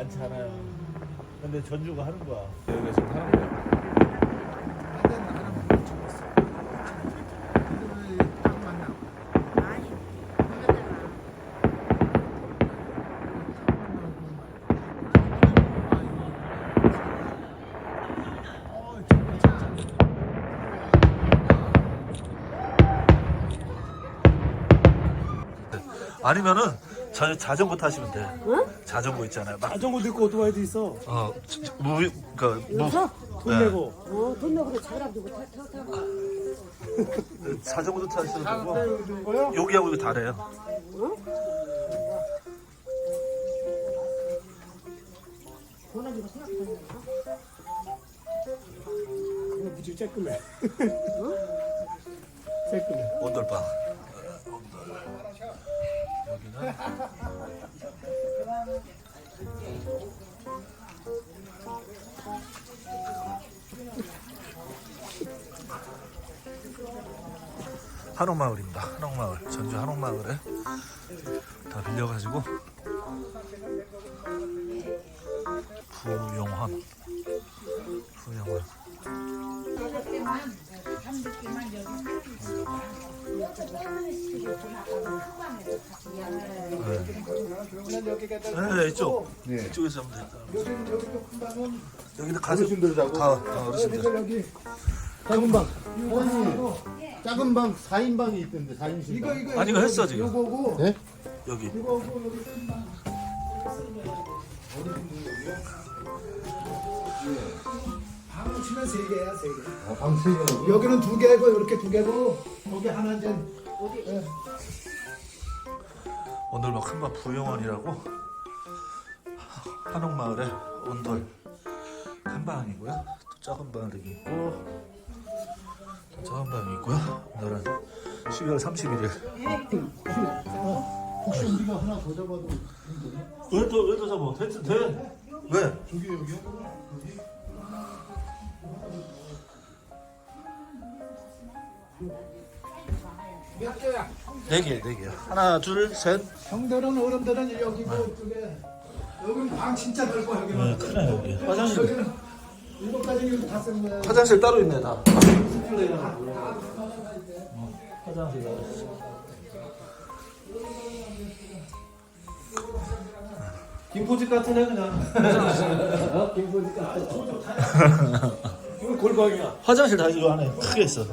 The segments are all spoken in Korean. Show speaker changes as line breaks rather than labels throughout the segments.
많지 않아요. 근데 전주가 하는 거야. 여기가 지금 하는 거야. 아니면은 자, 자전거 타시면 돼. 자전거 있잖아요. 막
자전거도 있고 오토바이도 있어.
어, 무, 그니까, 무,
여기서?
돈
네.
내고.
어, 돈 내고 그래, 차라도 타, 타, 타.
자전거도 타셔도 되고? 여기하고 이거 다래요.
돈 가지고 생각하는 거야.
그거 무지 쬐끔해. 쬐끔해.
온돌방. 여기는 한옥마을입니다. 한옥마을. 전주 한옥마을에 다 빌려가지고 부용환 부용 환
그냥 여기가
네, 이쪽
네.
이쪽에서 하면 되겠다.
여기 여기도 큰 방은
여기는 가서
어르신들 자고
다, 다 어르신들.
여기가 여기 작은 방. 아니 작은 방 4인 방이 있던데 4인실. 이거 이거
아니, 이거 했어, 지금.
이거고. 네?
여기
이거고 여기 큰 방.
방을 치면 세 개야 세 개.
어, 방세 개.
여기는 두 개고 이렇게 두 개고 거기 하나 이제
오늘 뭐 큰맘 부영원이라고 한옥마을에 온돌 한 방이고요. 또 작은 방이 있고 또 작은 방이 있고요. 오늘은 12월 31일.
혹시 우리가 하나 더 잡아도
왜또 왜또 잡아? 됐든 돼. 왜?
저기 여기
몇 개야?
네 개, 네 개. 하나, 둘, 셋.
형들은 어른들은 여기고 이쪽에 여기는 방 진짜 넓고
네,
여기는
크네 여기. 화장실.
여기는 일곱 가지 이거 다쓴 거야.
화장실 따로 있네 다. 화장실.
김포집 같은 애 그냥. 김포집 같은 골방이야.
화장실 다 이거 안에 크게 있어.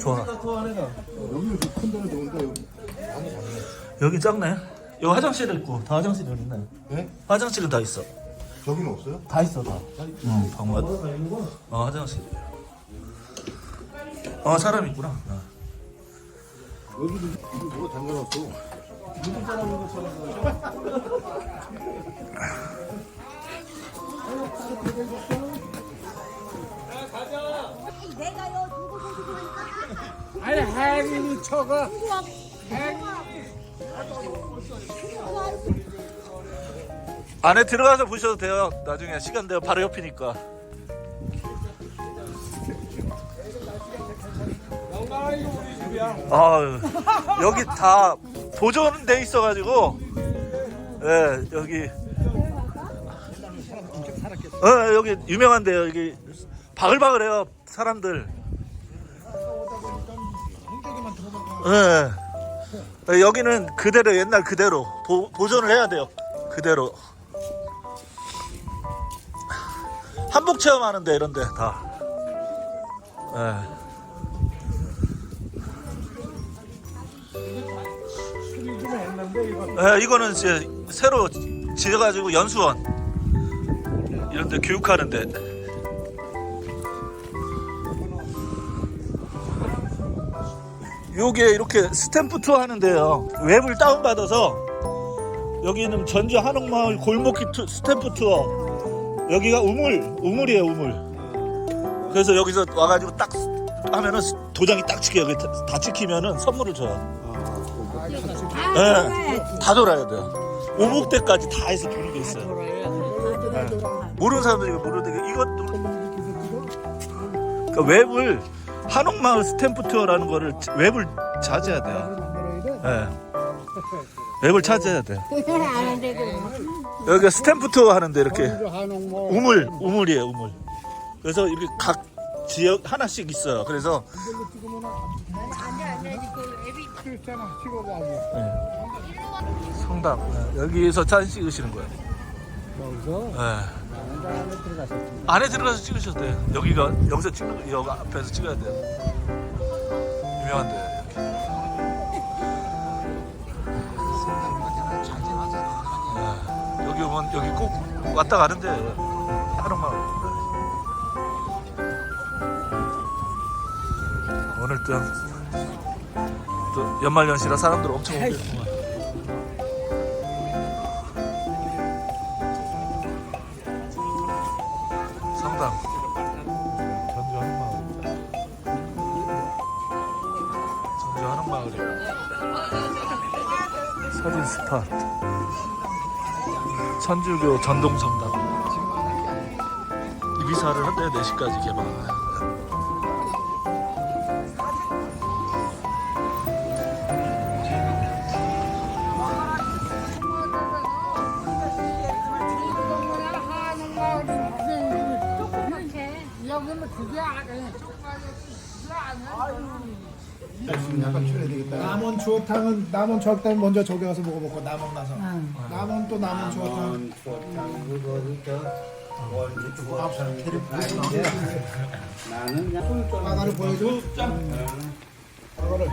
좋아.
같은 애가.
여기 큰 데는 좋은데 여기.
여기 작네. 여기 화장실 있고 다 화장실 여기 있네.
네?
화장실은 다 있어.
저기는 없어요?
다 있어 다. 응, 방마다. 어 화장실. 어 사람 있구나. 어.
여기도 이거 뭐가 잠겨놨어.
내가요, 누구.
아니 행인이 쳐가
안에 들어가서 보셔도 돼요. 나중에 시간 되면 바로 옆이니까. 아 여기 다 보존돼 있어가지고 예 여기 어 여기 유명한데요 여기 바글바글해요 사람들. 예 예, 여기는 그대로 옛날 그대로. 보, 보존을 해야 돼요. 그대로. 한복 체험하는데 이런데 다.
이거.
예, 이거는 이제 새로 지어가지고 연수원. 이런데 교육하는데 요게 이렇게 스탬프 투어 하는데요 웹을 다운받아서 여기는 전주 한옥마을 골목길 투, 스탬프 투어 여기가 우물 우물이에요 우물 그래서 여기서 와가지고 딱 하면은 도장이 딱 찍혀요 다, 다 찍히면은 선물을 줘요 네, 다 돌아야 돼요. 오목대까지 다 해서 도는 게 있어요. 네. 모르는 사람들이 모르는데 이것도 그러니까 웹을 한옥마을 스탬프 투어라는 거를 웹을 찾아야 돼요. 네. 웹을 찾아야 돼. 여기가 스탬프 투어 하는데 이렇게 우물 우물이에요 우물. 그래서 이렇게 각 지역 하나씩 있어요. 그래서
찍어봐
성당 네, 여기서 사진 찍으시는 거예요.
여기서
네.
안에 들어가서
안에 들어가서 찍으셔도 돼요. 여기가 여기서 찍는 여기 앞에서 찍어야 돼요. 유명한데 여기. 네. 여기 오면 여기 꼭 왔다 가는데 한옥마을. 오늘 또, 또 연말연시라 사람들 엄청 오겠 천주교 전동성당 이비사를 한대 4시까지 개방합니다
약간 줄여야 되겠다.
남원 추어탕은 남원 추어탕 먼저 저기 가서 먹어보고 남원 가서. 남원 또 남원 추어탕. 바다를 보여줘. 바다를.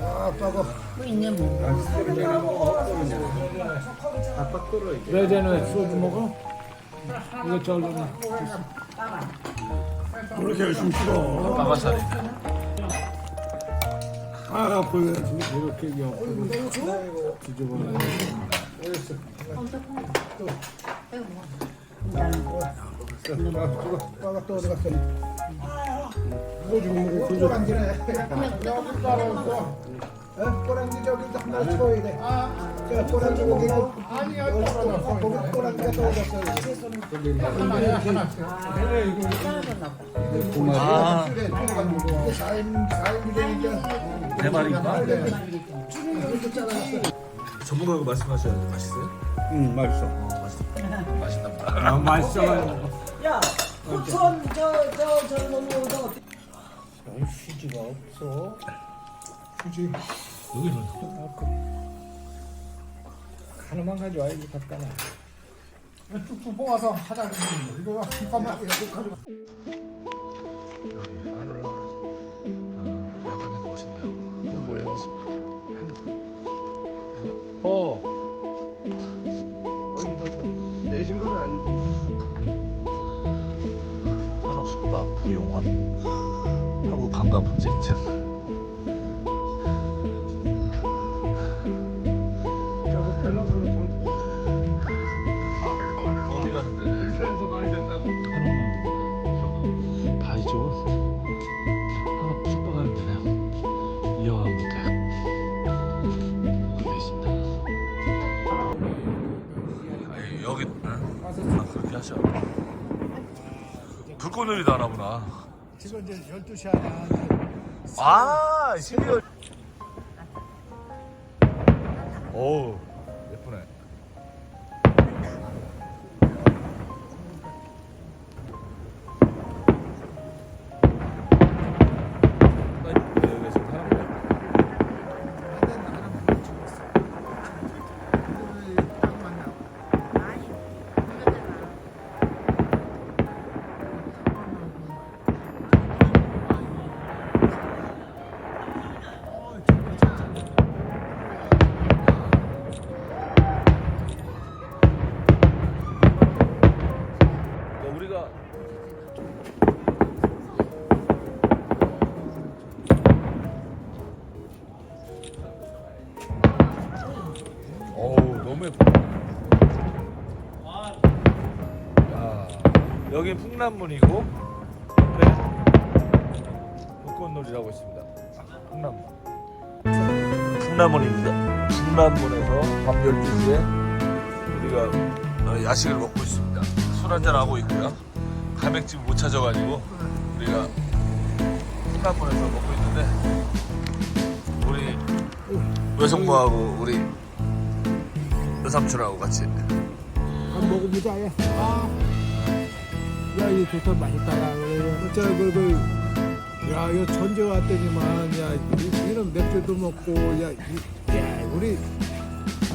야 빠고
레전은 소주 먹어? 이거 저기
그렇게 열심히
아 보여야지 이렇게 옆으로 뒤집어내
빠가 또 어디 갔어 소주 먹고 소주 꼬랑지네 꼬랑지 저기 하나 쳐야 돼 아 4인 4인 되니까
대만이구나 전문가가 말씀하셔야 돼 맛있어요?
응 맛있어.
맛있나 보다.
아 맛있어.
야, 포천 저저 저 넘어오다
휴지가 없어.
굳이
여기는
하나만 가져와야지 갖다놔
쭉쭉 뽑아서 하자 이거 잠깐만 이렇게?
어.
한옥 숙박 부용원. 한국 관광문제인 하셔 불꽃놀이도 하나 보나
지금 이제 12시 아니야
아, 12월. 오, 예쁘네. 여기 풍남문이고 옆에 벚꽃놀이라고 있습니다. 아, 풍남문. 풍남문입니다. 풍남문에서 밤 12시에 우리가 어, 야식을 먹고 있습니다. 술 한잔 하고 있고요. 가맥집 못 찾아가지고 우리가 풍남문에서 먹고 있는데 우리 외숙모하고 우리 외삼촌하고 같이
한번 먹어보자 야. 아. 야 이거 좋다 맛있다 야 그래. 진짜 그그 야 이거 전제 왔더니만 야 이- 이런 맥주도 먹고 야, 이, 야 우리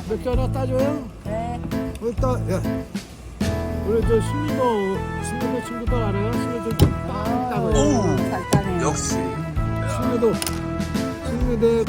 맥주 하나 따줘요?
네.
우리 따 야. 우리 저 신미도 신미도 친구들 알아요? 신미도 딱 따고
오
잘 따네.
역시
신미도 신미대